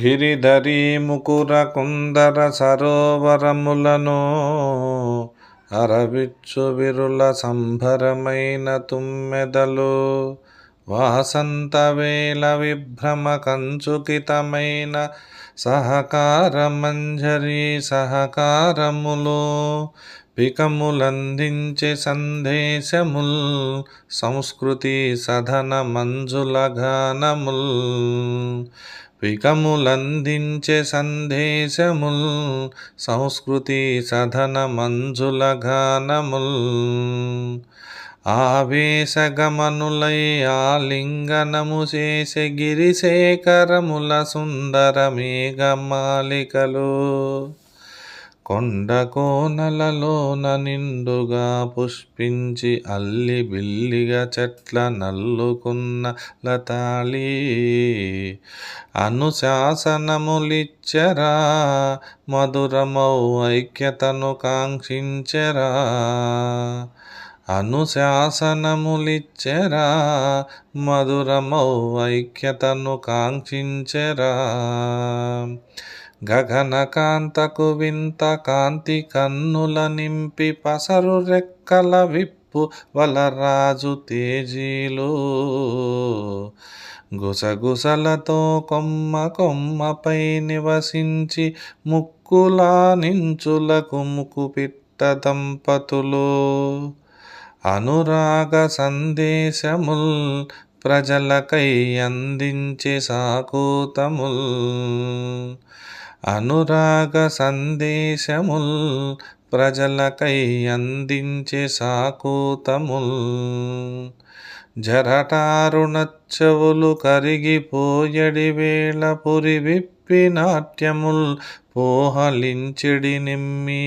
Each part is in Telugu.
గిరిధరి ముకుర కుందర సరోవరములను అరవిచ్చు విరుల సంభరమైన తుమ్మెదలు. వాసంత వేల విభ్రమ కంచుకితమైన సహకార మంజరీ సహకారములు పికములందించే సందేశముల్ సంస్కృతి సధన మంజుల గానముల్. వికములందించే సందేశముల్ సంస్కృతి సధన మంజుల గానముల్. ఆవేశగమనులై ఆలింగనము చేసే గిరిశేఖరముల సుందర మేఘమాలికలు. కొండ కోనలలోన నిండుగా పుష్పించి అల్లి బిల్లిగా చెట్ల నల్లుకున్న లతాళీ. అనుశాసనములిచ్చరా మధురమౌ ఐక్యతను కాంక్షించరా. అనుశాసనములిచ్చరా మధురమౌ ఐక్యతను కాంక్షించరా. గగనకాంతకు వింత కాంతి కన్నుల నింపి పసరు రెక్కల విప్ప వలరాజు తేజీలు. గుసగుసలతో కొమ్మ కొమ్మపై నివసించి ముక్కులా నించులకు ముక్కు పిట్ట దంపతులు. అనురాగ సందేశముల్ ప్రజలకై అందించే సాకూతముల్. అనురాగ సందేశముల్ ప్రజలకై అందించే సాకూతముల్ జరటారుణచ్చవులు కరిగిపోయడి వేళ పురి విప్పి నాట్యముల్ పోహలించెడి నిమ్మి.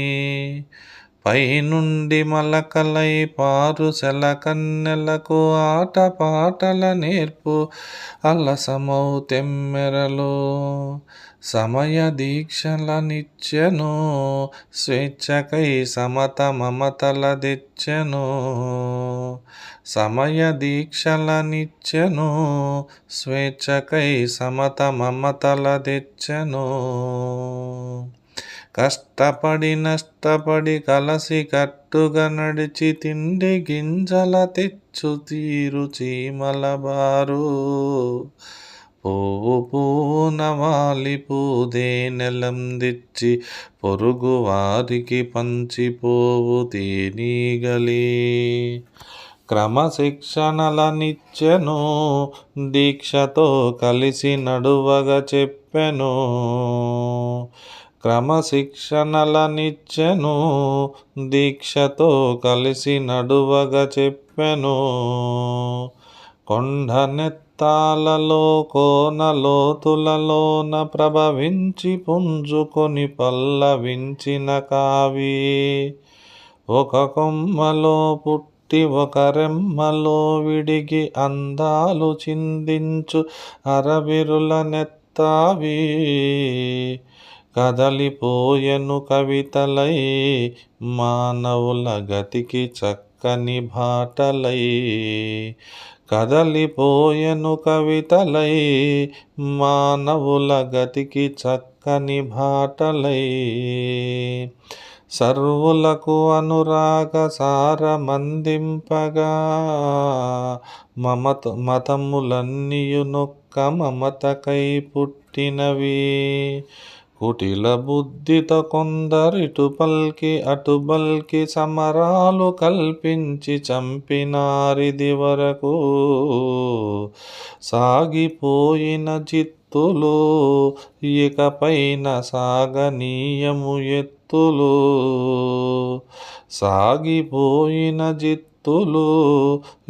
పైనుండి మలకలై పారు కన్నెలకు ఆట పాటల నేర్పు అలసమౌ తెమ్మెరలో. సమయ దీక్షల నిచ్చెను స్వేచ్ఛకై సమత మమతల దిచ్చెను సమయ దీక్షల నిచ్చెను స్వేచ్ఛకై సమత మమతల తెచ్చెను. కష్టపడి నష్టపడి కలసి కట్టుగా నడిచి తిండి గింజల తెచ్చు తీరు చీమల బారు. పువ్వు పూనవాలి పూదే నెలం దిచ్చి పొరుగు వారికి పంచిపోవు తేనీగలే. క్రమశిక్షణలనిచ్చెను దీక్షతో కలిసి నడువగా చెప్పెను. క్రమశిక్షణలనిచ్చెను దీక్షతో కలిసి నడువగా చెప్పెను. కొండనెత్తాలలో కోన లోతులలోన ప్రభవించి పుంజుకొని పల్లవించిన కావి. ఒక కొమ్మలో పుట్టి ఒక రెమ్మలో విడిగి అందాలు చిందించు అరవిరుల నెత్తావి. కదలిపోయెను కవితలై మానవుల గతికి చక్కని బాటలై. కదలిపోయెను కవితలై మానవుల గతికి చక్కని బాటలై. సర్వులకు అనురాగ సారమందింపగా మమత మతములన్నీయునొక్క మమతకై పుట్టినవి. కుటిల బుద్ధితో కొందరిటు పల్కి అటు బల్కి సమరాలు కల్పించి చంపినారిది వరకు సాగిపోయిన చిత్తులు ఇకపైన సాగనీయము ఎత్తులు. సాగిపోయిన జిత్తులు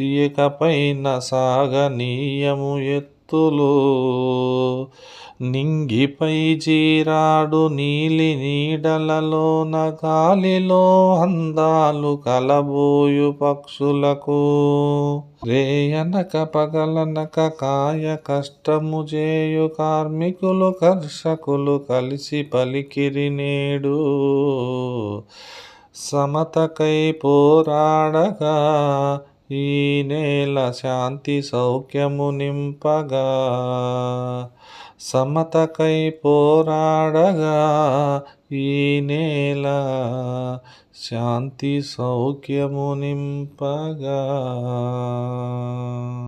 ఇకపైన సాగనీయము ఎత్తు ఎత్తులు నింగిపై జీరాడు నీలి నీడలలోన గాలిలో అందాలు కలబోయు పక్షులకు. రేయనక పగలనక కాయ కష్టము చేయు కార్మికులు కర్షకులు కలిసి పలికిరి నేడు. సమతకై పోరాడగా ఈ నేల శాంతి సౌఖ్యము నింపగా సమతకై పోరాడగా ఈ నేల శాంతి సౌఖ్యము నింపగా.